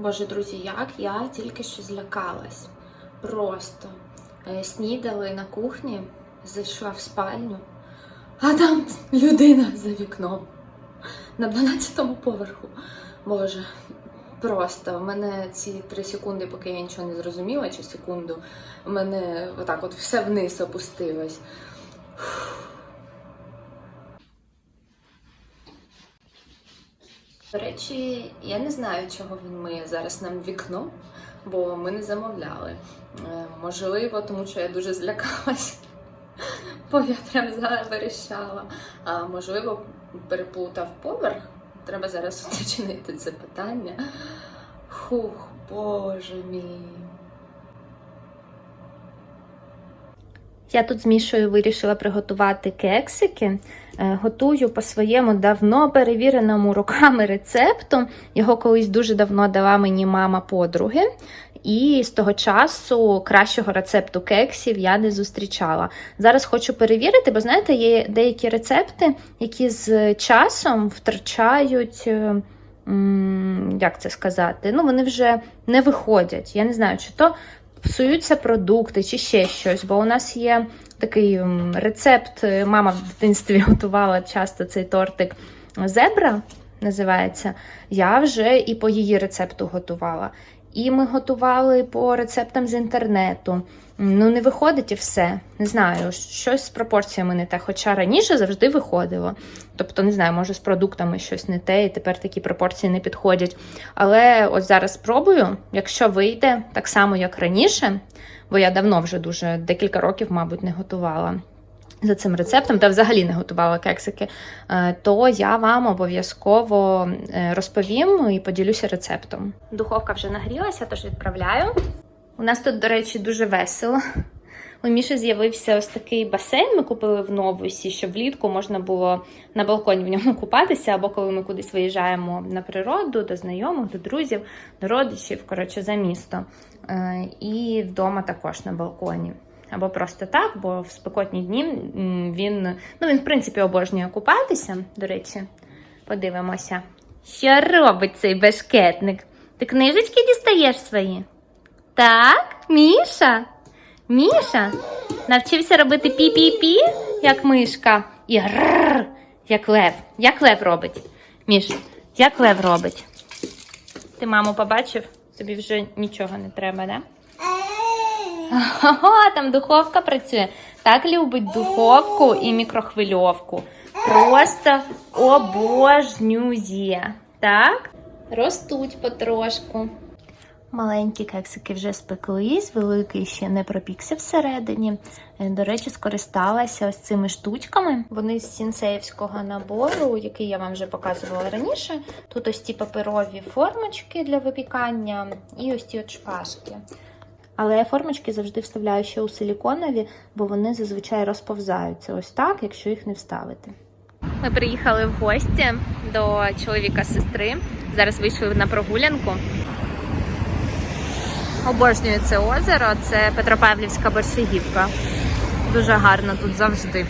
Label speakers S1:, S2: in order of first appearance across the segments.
S1: Боже, друзі, як я тільки що злякалась. Просто Е, снідали на кухні, зайшла в спальню, а там людина за вікном на 12-му поверху. Боже, просто в мене ці три секунди, поки я нічого не зрозуміла, чи секунду, в мене отак от все вниз опустилось. До речі, я не знаю, чого він миє зараз нам вікно, бо ми не замовляли. Е, Можливо, тому що я дуже злякалась. прям заверещала. А можливо, переплутав поверх. Треба зараз уточнити це питання. Хух, боже мій.
S2: Я тут з Мішою вирішила приготувати кексики. Е, Готую по своєму давно перевіреному роками рецепту. Його колись дуже давно дала мені мама подруги. І з того часу кращого рецепту кексів я не зустрічала. Зараз хочу перевірити, бо знаєте, є деякі рецепти, які з часом втрачають. е, Як це сказати? Ну, вони вже не виходять. Я не знаю, чи то псуються продукти, чи ще щось. Бо у нас є такий рецепт. е, Мама в дитинстві готувала часто цей тортик зебра, називається. Я вже і по її рецепту готувала. І ми готували по рецептам з інтернету. Ну, не виходить і все. Не знаю, щось з пропорціями не те. Хоча раніше завжди виходило. Тобто, не знаю, може з продуктами щось не те, і тепер такі пропорції не підходять. Але от зараз спробую, якщо вийде так само, як раніше, бо я давно вже дуже декілька років, мабуть, не готувала за цим рецептом, та взагалі не готувала кексики, е, то я вам обов'язково е, розповім і поділюся рецептом. Духовка вже нагрілася, тож відправляю. У нас тут, до речі, дуже весело. У Міші з'явився ось такий басейн. Ми купили в новусі, щоб влітку можна було на балконі в ньому купатися, або коли ми кудись виїжджаємо на природу, до знайомих, до друзів, до родичів, коротше, за місто. Е, І вдома також на балконі. Або просто так, бо в спекотні дні він, ну він в принципі обожнює купатися. До речі, подивимося. Що робить цей бешкетник? Ти книжечки дістаєш свої? Так, Міша? Міша навчився робити пі-пі-пі, як мишка, і грррр, як лев. Як лев робить? Міш, як лев робить? Ти маму побачив? Тобі вже нічого не треба, да? Ого, там духовка працює. Так любить духовку і мікрохвильовку. Просто обожнює. Так? Ростуть потрошку. Маленькі кексики вже спеклись, великий ще не пропікся всередині. Е, До речі, скористалася ось цими штучками. Вони з сінсеївського набору, який я вам вже показувала раніше. Тут ось ці паперові формочки для випікання і ось ці от шпажки. Але я формочки завжди вставляю ще у силіконові, бо вони зазвичай розповзаються ось так, якщо їх не вставити. Ми приїхали в гості до чоловіка сестри. Зараз вийшли на прогулянку. Обожнюю це озеро, це Петропавлівська борщагівка. Дуже гарно тут завжди.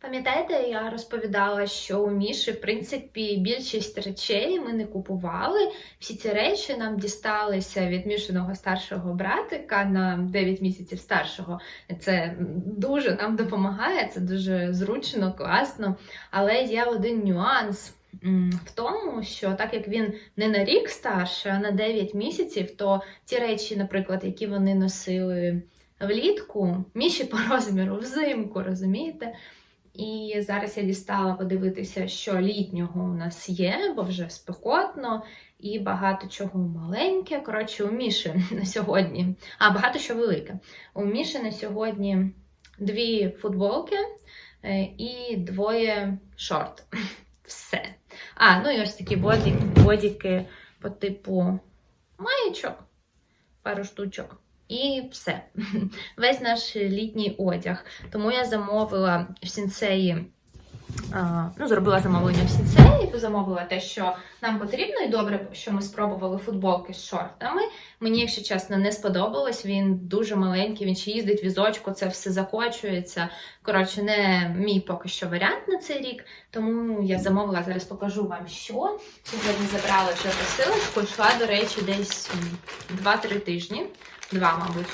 S2: Пам'ятаєте, я розповідала, що у Міші, в принципі, більшість речей ми не купували. Всі ці речі нам дісталися від Мішиного старшого братика на 9 місяців старшого. Це дуже нам допомагає, це дуже зручно, класно. Але є один нюанс. В тому, що так як він не на рік старший, а на 9 місяців, то ті речі, наприклад, які вони носили влітку, міші по розміру взимку, розумієте? І зараз я дістала подивитися, що літнього у нас є, бо вже спекотно, і багато чого маленьке. Коротше, у Міші на сьогодні, а багато що велике. У Міші на сьогодні дві футболки е, і двоє шорт. Все. А, ну і ось такі бодіки, бодіки по типу маєчок, пару штучок. І все. Весь наш літній одяг. Тому я замовила в сінсеї А, Ну, зробила замовлення в сінцеї, замовила те, що нам потрібно, і добре, що ми спробували футболки з шортами. Мені, якщо чесно, не сподобалось. Він дуже маленький, він ще їздить візочку, це все закочується. Коротше, не мій поки що варіант на цей рік. Тому я замовила, зараз покажу вам, що. Сьогодні забрала вже посилочку, йшла, до речі, десь 2-3 тижні. Два, мабуть.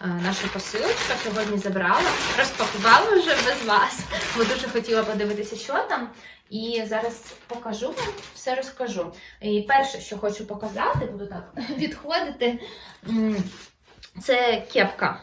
S2: Е, Наша посилочка сьогодні забрала, розпакувала вже без вас, бо дуже хотіла подивитися, що там. І зараз покажу вам, все розкажу. І перше, що хочу показати, буду так відходити. Це кепка.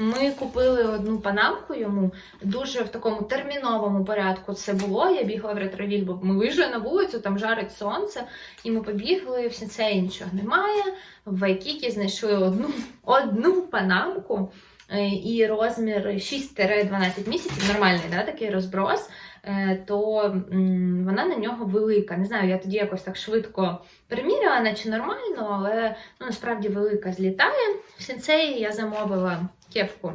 S2: Ми купили одну панамку йому дуже в такому терміновому порядку. Це було. Я бігла в ретровіль, бо ми вийшли на вулицю, там жарить сонце, і ми побігли. В це нічого немає. В Вайкікі знайшли одну, одну панамку. е, І розмір 6-12 місяців, нормальний да, такий розброс, то вона на нього велика. Не знаю, я тоді якось так швидко приміряла, наче нормально, але ну, насправді велика злітає. В сенсеї я замовила кепку.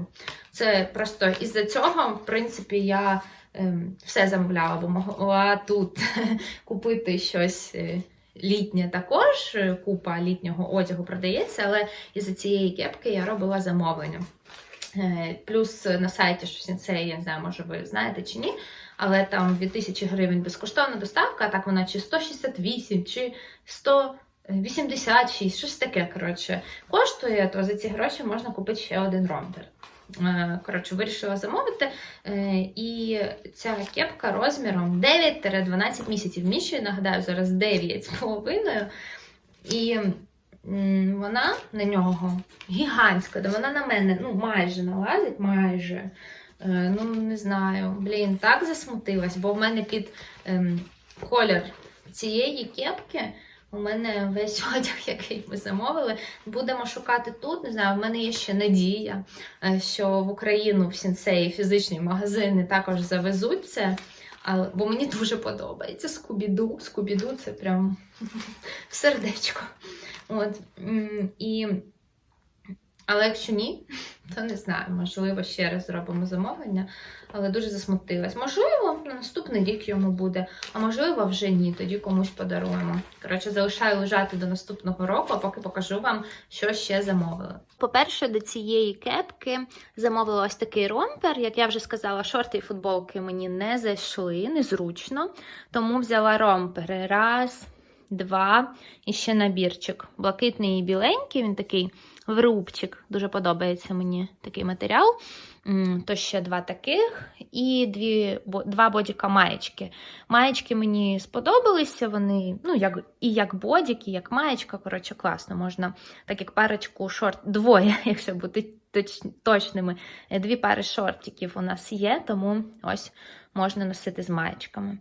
S2: Це просто із-за цього, в принципі, я ем, все замовляла, бо могла тут купити щось. е, Літнє також, е, купа літнього одягу продається, але із-за цієї кепки я робила замовлення. Е, Плюс на сайті Сінсей, я не знаю, може ви знаєте чи ні, але там 2000 гривень безкоштовна доставка, а так вона чи 168, чи 186, щось таке, коротше, коштує, то за ці гроші можна купити ще один ромбер. Е, Коротше, вирішила замовити. Е, І ця кепка розміром 9-12 місяців. Міші, нагадаю, зараз 9 з половиною. І вона на нього гігантська, де вона на мене ну, майже налазить, майже. Е, Ну, не знаю, блін, так засмутилась, бо в мене під ем, колір цієї кепки. У мене весь одяг, який ми замовили. Будемо шукати тут. Не знаю, в мене є ще надія, е, що в Україну в сінцеї фізичні магазини також завезуть це. Але, бо мені дуже подобається Скубіду. Скубіду це прям в сердечко. От, і... Але якщо ні, то не знаю, можливо, ще раз зробимо замовлення, але дуже засмутилась. Можливо, на наступний рік йому буде, а можливо, вже ні, тоді комусь подаруємо. Коротше, залишаю лежати до наступного року, а поки покажу вам, що ще замовила. По-перше, до цієї кепки замовила ось такий ромпер. Як я вже сказала, шорти і футболки мені не зайшли, незручно. Тому взяла ромпери. Раз, два і ще набірчик. Блакитний і біленький, він такий в рубчик. Дуже подобається мені такий матеріал. То ще два таких і дві, два бодіка маєчки. Маєчки мені сподобалися, вони, ну, як, і як бодік, і як маєчка. Коротше, класно. Можна так як парочку шорт, двоє, якщо бути точ, точними. Дві пари шортиків у нас є, тому ось можна носити з маєчками.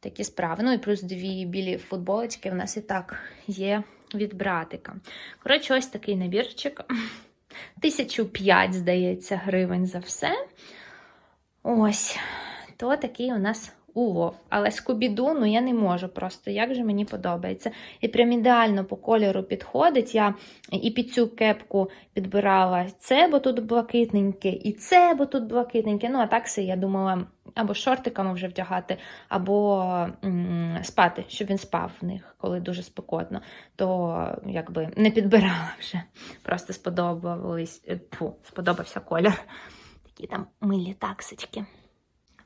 S2: Такі справи. Ну і плюс дві білі футболочки в нас і так є від братика. Коротше, ось такий набірчик. Тисячу п'ять, здається, гривень за все. Ось, то такий у нас улов. Але скубіду, ну я не можу просто, як же мені подобається. І прям ідеально по кольору підходить. Я і під цю кепку підбирала це, бо тут блакитненьке, і це, бо тут блакитненьке. Ну, а так все, я думала, або шортиками вже вдягати, або м, спати, щоб він спав в них, коли дуже спекотно. То якби не підбирала вже. Просто сподобались, е, тьфу, сподобався колір. Такі там милі таксички.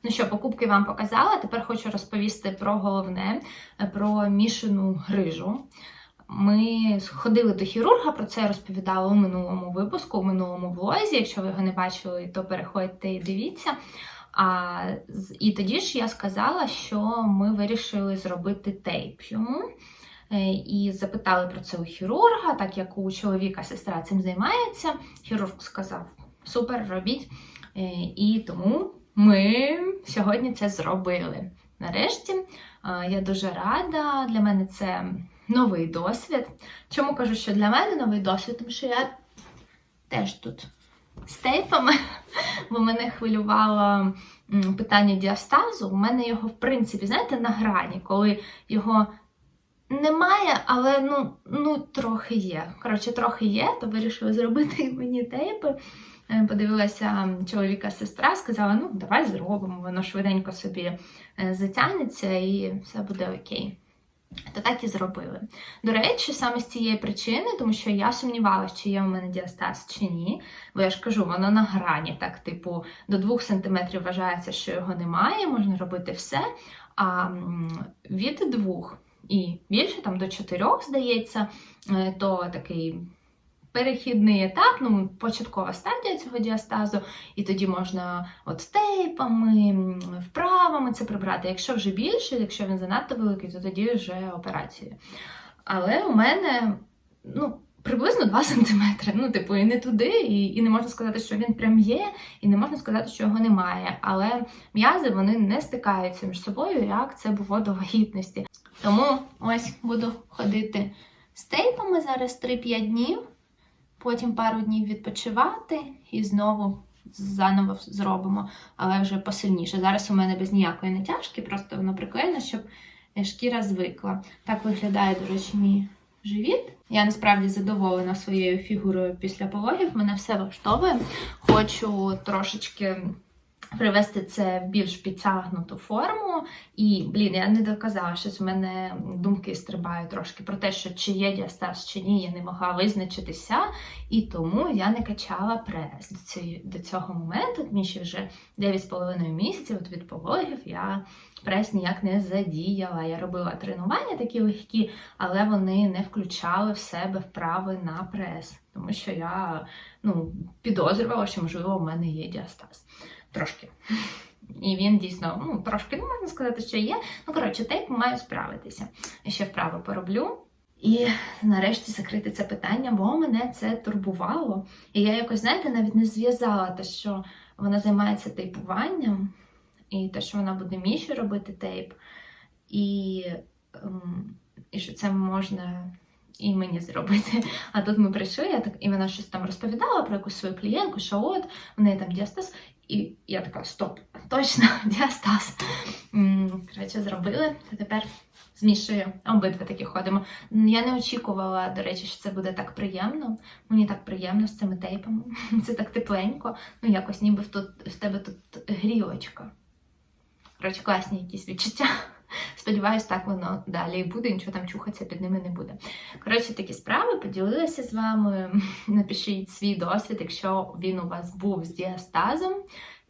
S2: Ну що, покупки вам показала. Тепер хочу розповісти про головне, е, про мішану грижу. Ми ходили до хірурга, про це розповідала у минулому випуску, у минулому влозі. Якщо ви його не бачили, то переходьте і дивіться. А, і тоді ж я сказала, що ми вирішили зробити тейп йому. Е, І запитали про це у хірурга, так як у чоловіка сестра цим займається. Хірург сказав: супер, робіть. Е, І тому ми сьогодні це зробили. Нарешті я дуже рада. Для мене це новий досвід. Чому кажу, що для мене новий досвід? Тому що я теж тут з тейпами, бо мене хвилювало питання діастазу. У мене його, в принципі, знаєте, на грані, коли його
S1: немає, але ну, ну трохи є. Коротше, трохи є, то вирішила зробити мені тейпи. Е, Подивилася чоловіка сестра, сказала: ну, давай зробимо, воно швиденько собі е, затягнеться і все буде окей. То так і зробили. До речі, саме з цієї причини, тому що я сумнівалася, чи є у мене діастаз чи ні. Бо я ж кажу, воно на грані, так, типу, до 2 см вважається, що його немає, можна робити все. А від 2 і більше, там до 4, здається, е, то такий перехідний етап, ну, початкова стадія цього діастазу, і тоді можна от тейпами, вправами це прибрати. Якщо вже більше, якщо він занадто великий, то тоді вже операція. Але у мене ну, приблизно 2 см. Ну, типу, і не туди, і, і не можна сказати, що він прям є, і не можна сказати, що його немає. Але м'язи вони не стикаються між собою, як це було до вагітності. Тому ось буду ходити з тейпами зараз 3-5 днів, потім пару днів відпочивати і знову заново зробимо, але вже посильніше. Зараз у мене без ніякої натяжки, просто воно приклеєно, щоб шкіра звикла. Так виглядає, до речі, мій живіт. Я насправді задоволена своєю фігурою після пологів. Мене все влаштовує. Хочу трошечки привести це в більш підтягнуту форму. І, блін, я не доказала, щось в мене думки стрибають трошки про те, що чи є діастаз, чи ні, я не могла визначитися. І тому я не качала прес до, цієї, до цього моменту. Мені ще вже 9,5 місяців от від пологів я прес ніяк не задіяла. Я робила тренування такі легкі, але вони не включали в себе вправи на прес, тому що я ну, підозрювала, що можливо в мене є діастаз. Трошки. І він дійсно, ну, трошки не можна сказати, що є. Ну, коротше, тейп маю справитися. Ще вправо пороблю. І нарешті закрити це питання, бо мене це турбувало. І я якось, знаєте, навіть не зв'язала те, що вона займається тейпуванням, і те, що вона буде Міші робити тейп, і, ем, і що це можна і мені зробити. А тут ми прийшли, я так, і вона щось там розповідала про якусь свою клієнтку, що от в неї там діастаз. І я така, стоп, точно, діастаз. Коротше, зробили, то тепер змішую. Обидва такі ходимо. Я не очікувала, до речі, що це буде так приємно. Мені так приємно з цими тейпами. Це так тепленько. Ну, якось ніби в, тут, в тебе тут грілочка. Коротше, класні якісь відчуття. Сподіваюсь, так воно далі і буде, нічого там чухатися під ними не буде. Коротше, такі справи поділилася з вами. Напишіть свій досвід, якщо він у вас був з діастазом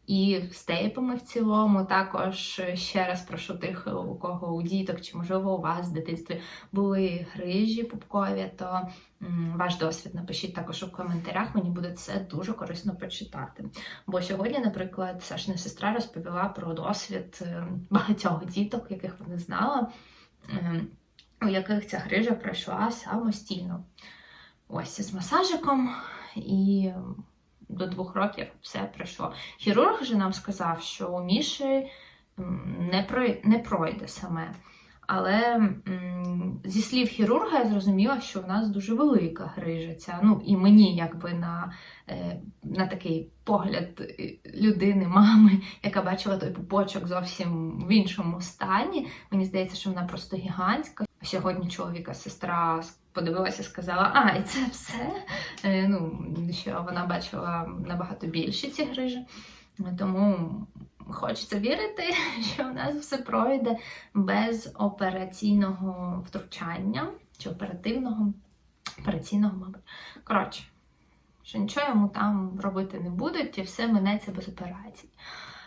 S1: і з тейпами в цілому. Також ще раз прошу тих, у кого у діток, чи можливо у вас в дитинстві були грижі пупкові, то ваш досвід напишіть також у коментарях. Мені буде це дуже корисно почитати. Бо сьогодні, наприклад, Сашина сестра розповіла про досвід е, багатьох діток, яких вона знала, е, у яких ця грижа пройшла самостійно. Ось з масажиком і до двох років все пройшло. Хірург же нам сказав, що у Міші не, прой- не пройде саме. Але зі слів хірурга я зрозуміла, що в нас дуже велика грижа ця. Ну і мені, якби на, е, на такий погляд е, людини, мами, яка бачила той пупочок зовсім в іншому стані. Мені здається, що вона просто гігантська. Сьогодні чоловіка сестра подивилася сказала: А, і це все. Е, ну, що вона бачила набагато більші ці грижі. Тому хочеться вірити, що у нас все пройде без операційного втручання чи оперативного, операційного, мабуть. Коротше, що нічого йому там робити не будуть, і все минеться без операцій.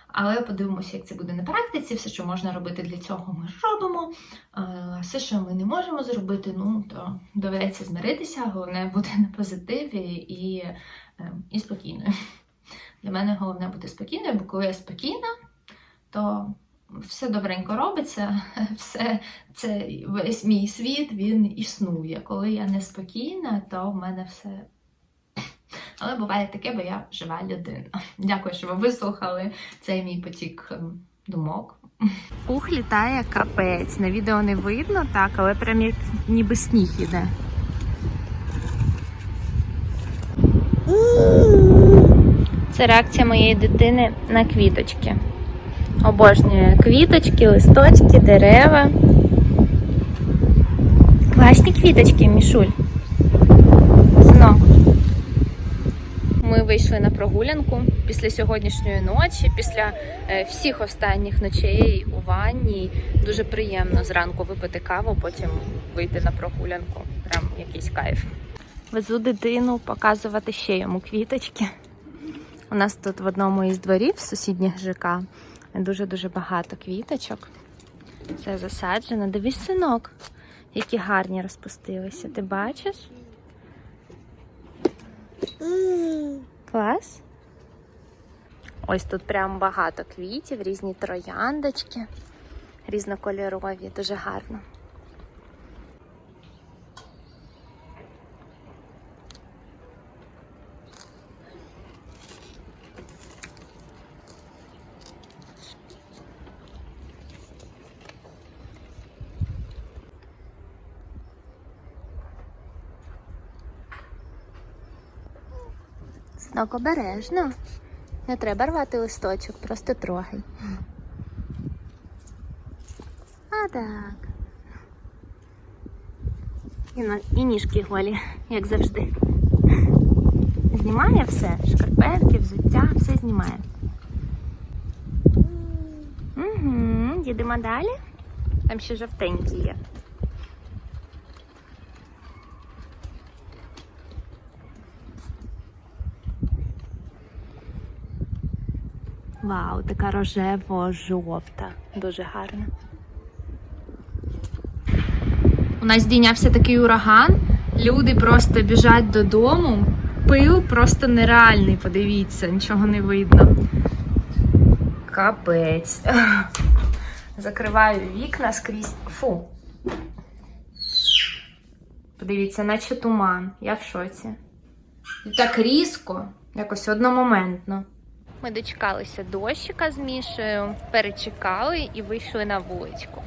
S1: Але подивимося, як це буде на практиці. Все, що можна робити для цього, ми робимо. Е, Все, що ми не можемо зробити, ну то доведеться змиритися, головне бути на позитиві і, е, і спокійною. Для мене головне бути спокійною, бо коли я спокійна, то все добренько робиться, все це весь мій світ він існує. Коли я неспокійна, то в мене все. Але буває таке, бо я жива людина. Дякую, що ви вислухали цей мій потік ем, думок.
S2: Пух літає капець. На відео не видно, так, але прям як ніби сніг іде. Це реакція моєї дитини на квіточки. Обожнює квіточки, листочки, дерева. Класні квіточки, Мішуль. Синок. Ми вийшли на прогулянку після сьогоднішньої ночі, після е, всіх останніх ночей у ванні. Дуже приємно зранку випити каву, потім вийти на прогулянку. Прям якийсь кайф. Везу дитину показувати ще йому квіточки. У нас тут в одному із дворів сусідніх ЖК дуже-дуже багато квіточок. Це засаджено. Дивись, синок, які гарні розпустилися. Ти бачиш? Клас. Ось тут прям багато квітів, різні трояндочки, різнокольорові, дуже гарно. Синок, обережно. Не треба рвати листочок, просто трогай. А так. І, на- і ніжки голі, як завжди. Знімає все, шкарпетки, взуття, все знімає. Угу, їдемо далі. Там ще жовтенькі є. Вау, така рожево-жовта. Дуже гарна. У нас здійнявся такий ураган. Люди просто біжать додому. Пил просто нереальний, подивіться, нічого не видно. Капець. Закриваю вікна скрізь. Фу. Подивіться, наче туман. Я в шоці. І так різко, якось одномоментно. Ми дочекалися дощика з Мішею, перечекали і вийшли на вуличку.